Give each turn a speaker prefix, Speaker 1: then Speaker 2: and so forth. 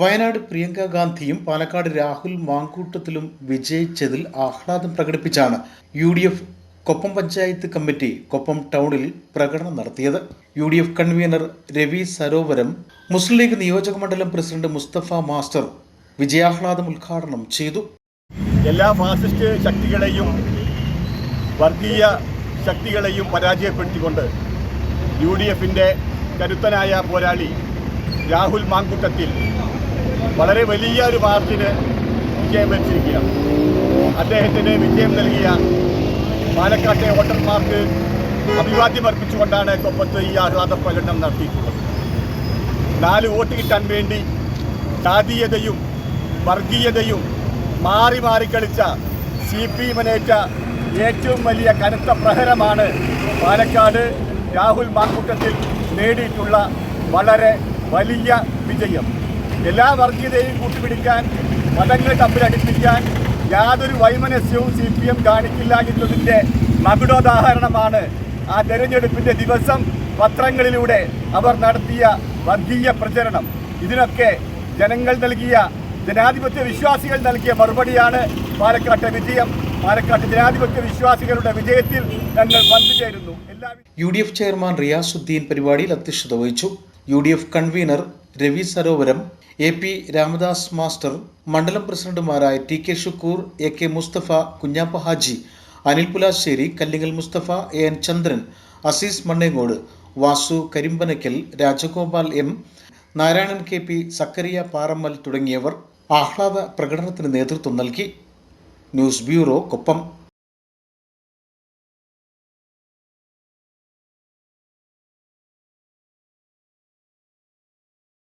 Speaker 1: Wayanad Priyanka ഗാന്ധിയും പാലക്കാട് രാഹുൽ മാങ്കൂട്ടത്തിലും വിജയിച്ചതിൽ ആഹ്ലാദം പ്രകടിപ്പിച്ചാണ് U D F Koppam panchayat committee Koppam ടൗണിൽ പ്രകടനം നടത്തിയത്. U D F convener Ravi Sarovaram Muslim League നിയോജക മണ്ഡലം പ്രസിഡന്റ് മുസ്തഫ മാസ്റ്റർ വിജയാഹ്ലാദം ഉദ്ഘാടനം ചെയ്തു.
Speaker 2: എല്ലാ ഫാസിസ്റ്റ് ശക്തികളെയും വർഗീയ ശക്തികളെയും പരാജയപ്പെടുത്തിക്കൊണ്ട് യു ഡി എഫിന്റെ കരുത്തനായ പോരാളി രാഹുൽ മാങ്കുട്ടത്തിൽ വളരെ വലിയ ഒരു പാർട്ടിന് വിജയം വെച്ചിരിക്കുകയാണ്. അദ്ദേഹത്തിന് വിജയം നൽകിയ പാലക്കാട്ടെ വോട്ടർമാർക്ക് അഭിവാദ്യം അർപ്പിച്ചുകൊണ്ടാണ് കൊപ്പത്ത് ഈ ആഹ്ലാദ പ്രകടനം നടത്തിയിട്ടുള്ളത്. നാല് വോട്ട് കിട്ടാൻ വേണ്ടി ജാതീയതയും വർഗീയതയും മാറി മാറി കളിച്ച സി പി എമ്മിനേറ്റ ഏറ്റവും വലിയ കനത്ത പ്രഹരമാണ് പാലക്കാട്. രാഹുൽ മാക്കൂട്ടത്തിൽ നേടിയിട്ടുള്ള വളരെ വലിയ വിജയം. എല്ലാ വർഗീയതയും കൂട്ടുപിടിക്കാൻ മതങ്ങൾ തമ്മിലടിപ്പിക്കാൻ യാതൊരു വൈമനസ്യവും സി പി എം കാണിക്കില്ല എന്നതിന്റെ മകുടോദാഹരണമാണ് ആ തെരഞ്ഞെടുപ്പിന്റെ ദിവസം പത്രങ്ങളിലൂടെ അവർ നടത്തിയ വർഗീയ പ്രചരണം. ഇതിനൊക്കെ ജനങ്ങൾ നൽകിയ ജനാധിപത്യ വിശ്വാസികൾ നൽകിയ മറുപടിയാണ് പാലക്കാട്ടെ വിജയം. പാലക്കാട്ട് ജനാധിപത്യ വിശ്വാസികളുടെ വിജയത്തിൽ ഞങ്ങൾ പങ്കുചേരുന്നു
Speaker 1: U D F chairman Riyasuddin പരിപാടിയിൽ അധ്യക്ഷത വഹിച്ചു. U D F convener Ravi Sarovaram A P Ramadas master മണ്ഡലം പ്രസിഡന്റുമാരായ T K Shukoor A K Mustafa Kunhappa Haji Anil Pulassery Kallingal Mustafa A N Chandran Azeez Mannengode Vasu Karimbanakkal Rajagopal M Narayanan K P Zachariah Parammal തുടങ്ങിയവർ ആഹ്ലാദ പ്രകടനത്തിന് നേതൃത്വം നൽകി. News bureau Koppam